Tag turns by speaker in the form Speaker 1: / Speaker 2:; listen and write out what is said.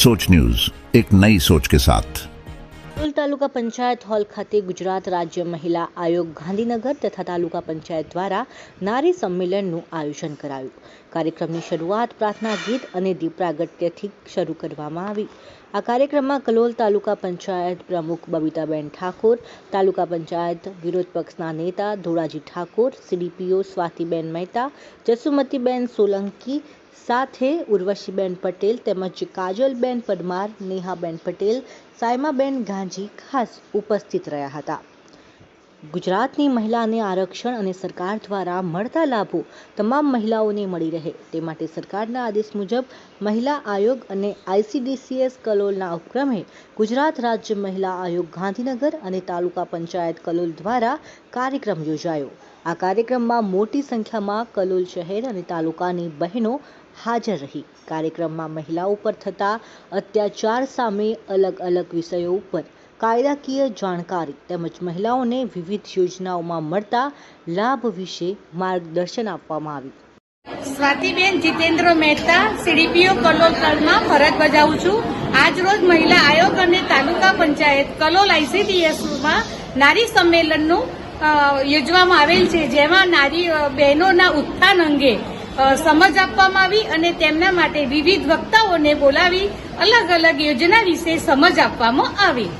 Speaker 1: सोच न्यूज एक नई सोच के साथ
Speaker 2: કલોલ તાલુકા પંચાયત હોલ ખાતે ગુજરાત રાજ્ય મહિલા આયોગ ગાંધીનગર તથા તાલુકા પંચાયત દ્વારા નારી સંમેલનનું આયોજન કરાયું કાર્યક્રમની શરૂઆત પ્રાર્થના ગીત અને દીપ પ્રાગટ્યથી શરૂ કરવામાં આવી આ કાર્યક્રમમાં કલોલ તાલુકા પંચાયત પ્રમુખ બબીતાબેન ઠાકોર તાલુકા પંચાયત વિરોધ પક્ષના નેતા ધોળાજી ઠાકોર સીડીપીઓ સ્વાતિબેન મહેતા જસુમતીબેન સોલંકી સાથે ઉર્વશીબેન પટેલ તેમજ કાજલબેન પરમાર, નેહાબેન પટેલ, સાયમાબેન ગાંજી ખાસ ઉપસ્થિત રહ્યા હતા. ગુજરાતની મહિલાને આરક્ષણ અને સરકાર દ્વારા મળતા લાભો તમામ મહિલાઓને મળી રહે તે માટે સરકારના આદેશ મુજબ મહિલા આયોગ અને આઈસીડીસીએસ કલોલના ઉપક્રમે ગુજરાત રાજ્ય મહિલા આયોગ ગાંધીનગર અને તાલુકા પંચાયત કલોલ દ્વારા કાર્યક્રમ યોજાયો. આ કાર્યક્રમમાં મોટી સંખ્યામાં કલોલ શહેર અને તાલુકાની બહેનો હાજર રહી. કાર્યક્રમમાં મહિલાઓ પર થતા અત્યાચાર સામે અલગ અલગ વિષયો ઉપર કાયદાકીય જાણકારી તેમજ મહિલાઓને વિવિધ યોજનાઓમાં મળતા લાભ વિશે માર્ગદર્શન આપવામાં આવ્યું.
Speaker 3: સ્વાતિબેન જીતેન્દ્ર મહેતા, સીડીપીઓ કલોલ તળમાં ફરજ બજાવું છું. આજરોજ મહિલા આયોગ અને તાલુકા પંચાયત કલોલ આઈસીડીએસમાં નારી સંમેલનનું યોજવામાં આવેલ છે, જેમાં નારી બહેનોના ઉત્થાન અંગે સમજ આપવામાં આવી અને તેમના માટે વિવિધ વક્તાઓને બોલાવી અલગ અલગ યોજના વિશે સમજ આપવામાં આવી.